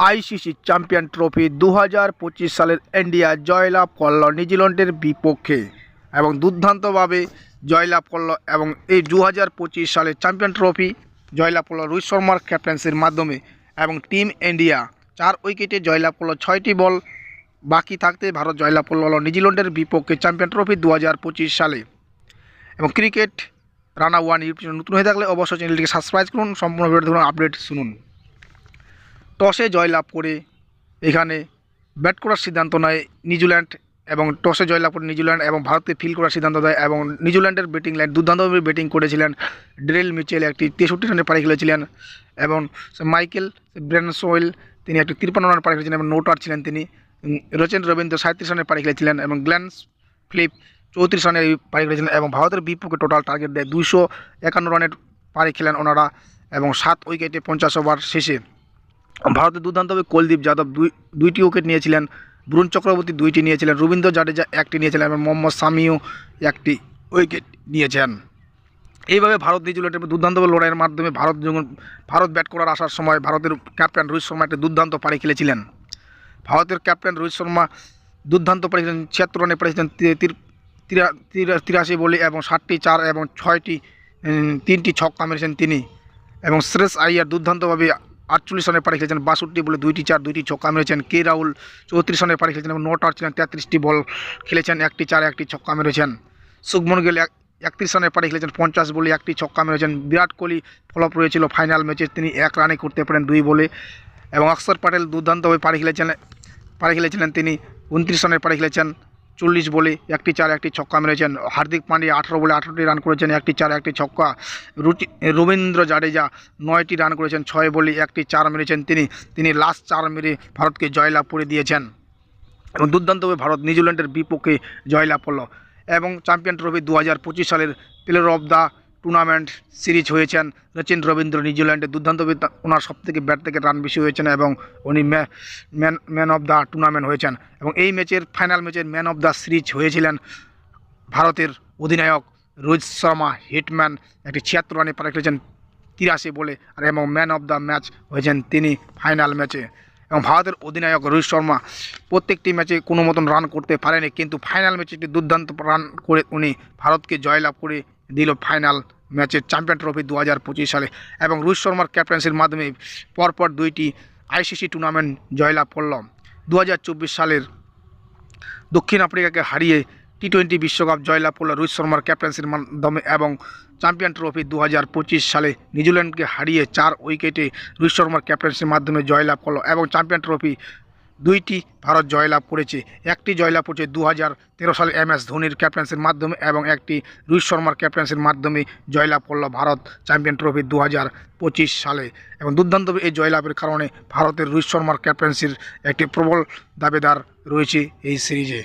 ICC champion trophy দু হাজার পঁচিশ সালের ইন্ডিয়া জয়লাভ করল নিউজিল্যান্ডের বিপক্ষে এবং দুর্দান্তভাবে জয়লাভ করল এবং এই দু হাজার পঁচিশ সালের চ্যাম্পিয়ন ট্রফি জয়লাভ করল রোহিত শর্মার ক্যাপ্টেন্সির মাধ্যমে এবং টিম ইন্ডিয়া চার উইকেটে জয়লাভ করল ছয়টি বল। বাকি থাকতে ভারত জয়লাভ করল নিউজিল্যান্ডের বিপক্ষে চ্যাম্পিয়ন ট্রফি দু হাজার পঁচিশ সালে। এবং ক্রিকেট রানা ওয়ান ইউটিউব নতুন হয়ে থাকলে অবশ্যই চ্যানেলটিকে সাবস্ক্রাইব করুন। সম্পূর্ণ ভিডিও দেখুন, আপডেট শুনুন। টসে জয়লাভ করে এখানে ব্যাট করার সিদ্ধান্ত নেয় নিউজিল্যান্ড এবং টসে জয়লাভ করে নিউজিল্যান্ড এবং ভারতকে ফিল করার সিদ্ধান্ত দেয় এবং নিউজিল্যান্ডের ব্যাটিং লাইন, দুর্দান্তভাবে ব্যাটিং করেছিলেন ড্রেল মিচেল, একটি তেষট্টি রানের পাড়ি খেলেছিলেন এবং মাইকেল ব্রেনসোয়েল তিনি একটি তিরপান্ন রানের পাড়ি খেলেছিলেন এবং নোটার ছিলেন তিনি। রচেন রবীন্দ্র সাঁত্রিশ রানের পাড়ি খেলেছিলেন এবং গ্ল্যান্স ফ্লিপ চৌত্রিশ রানের পাড়ি খেলেছিলেন এবং ভারতের বিপক্ষে টোটাল টার্গেট দেয় দুইশো একান্ন রানের পাড়ি খেলেন ওনারা এবং সাত উইকেটে পঞ্চাশ ওভার শেষে। ভারতের দুর্দান্তভাবে কুলদীপ যাদব। দুই, দুইটি উইকেট নিয়েছিলেন। বরুণ চক্রবর্তী দুইটি নিয়েছিলেন। রবীন্দ্র জাডেজা একটি নিয়েছিলেন এবং মোহাম্মদ সামিও একটি উইকেট নিয়েছেন। এইভাবে ভারত নিউজিল্যান্ডের দুর্দান্তভাবে লড়াইয়ের মাধ্যমে ভারত যখন, ভারত ব্যাট করার আসার সময় ভারতের ক্যাপ্টেন রোহিত শর্মা একটি দুর্দান্ত পাড়ি খেলেছিলেন। ভারতের ক্যাপ্টেন রোহিত শর্মা দুর্দান্ত পাড়ি খেলেছেন, ছিয়াত্তর রানে পাড়িয়েছেন তিরাশি বলে এবং ষাটটি চার এবং ছয়টি তিনটি ছক্কা মেরেছেন তিনি। এবং শ্রেষ আইয়ার দুর্দান্তভাবে আটচল্লিশ রানের পাড়ি খেলেছেন বাষট্টি বলে দুইটি চার, দুইটি ছক্কা মেরেছেন কে রাহুল, চৌত্রিশ রানের পাড়ি খেলেছেন এবং নট আউট ছিলেন তেত্রিশটি বল খেলেছেন, একটি চার, একটি ছক্কা মেরেছেন। শুভমন গেল এক, একত্রিশ রানের পাড়ি খেলেছেন পঞ্চাশ বলে একটি ছক্কা মেরেছেন। বিরাট কোহলি ফলপ রয়েছিল ফাইনাল ম্যাচে, তিনি এক রানে করতে পারেন দুই বলে। এবং অক্ষর প্যাটেল দুর্দান্তভাবে পাড়ি খেলেছেন, পাড়ি খেলেছিলেন তিনি, উনত্রিশ রানের পাড়ি খেলেছেন চল্লিশ বলে একটি চার, একটি ছক্কা মেরেছেন। হার্দিক পান্ডিয়া আঠারো বলে আঠারোটি রান করেছেন, একটি চার, একটি ছক্কা। রুটি রবীন্দ্র জাডেজা নয়টি রান করেছেন, ছয় বলে একটি চার মেরেছেন তিনি। তিনি লাস্ট চার মেরে ভারতকে জয়লাভ করে দিয়েছেন। এবং দুর্দান্তভাবে ভারত নিউজিল্যান্ডের বিপক্ষে জয়লাভ করল। এবং চ্যাম্পিয়ন ট্রফি দু হাজার পঁচিশ সালের player of the tournament series হয়েছেন রচিন রবীন্দ্র নিউজিল্যান্ডে। দুর্দান্ত ওনার সব থেকে ব্যাট থেকে রান বেশি হয়েছেন এবং উনি man man of the tournament হয়েছেন। এবং এই ম্যাচের, ফাইনাল ম্যাচের ম্যান অফ দ্য সিরিজ হয়েছিলেন ভারতের অধিনায়ক রোহিত শর্মা, হিটম্যান, একটি ছিয়াত্তর রানে পারে খেলেছেন তিরাশি বলে, আর এবং ম্যান অফ দ্য ম্যাচ হয়েছেন তিনি ফাইনাল ম্যাচে। এবং ভারতের অধিনায়ক রোহিত শর্মা প্রত্যেকটি ম্যাচে কোনো মতন রান করতে পারেনি, কিন্তু ফাইনাল ম্যাচে একটি দুর্দান্ত রান করে উনি ভারতকে জয়লাভ করে দিল ফাইনাল ম্যাচের চ্যাম্পিয়ন ট্রফি দু হাজার পঁচিশ সালে। এবং রোহিত শর্মার ক্যাপ্টেন্সির মাধ্যমে পরপর দুইটি আইসিসি টুর্নামেন্ট জয়লাভ করল। দু হাজার চব্বিশ সালের দক্ষিণ আফ্রিকাকে হারিয়ে টি টোয়েন্টি বিশ্বকাপ জয়লাভ করল রোহিত শর্মার ক্যাপ্টেন্সির মাধ্যমে এবং চ্যাম্পিয়ন ট্রফি দু সালে নিউজিল্যান্ডকে হারিয়ে চার উইকেটে রোহিত শর্মার ক্যাপ্টেন্সির মাধ্যমে জয়লাভ করল এবং চ্যাম্পিয়ন ট্রফি দুইটি ভারত জয়লাভ করেছে। একটি জয়লাভ করেছে দু হাজার তেরো সালে এম এস ধোনির ক্যাপ্টেন্সির মাধ্যমে এবং একটি রোহিত শর্মার ক্যাপ্টেন্সির মাধ্যমে জয়লাভ করল ভারত চ্যাম্পিয়ন ট্রফি দু হাজার পঁচিশ সালে। এবং দুর্দান্ত এই জয়লাভের কারণে ভারতের রোহিত শর্মার ক্যাপ্টেন্সির একটি প্রবল দাবিদার রয়েছে এই সিরিজে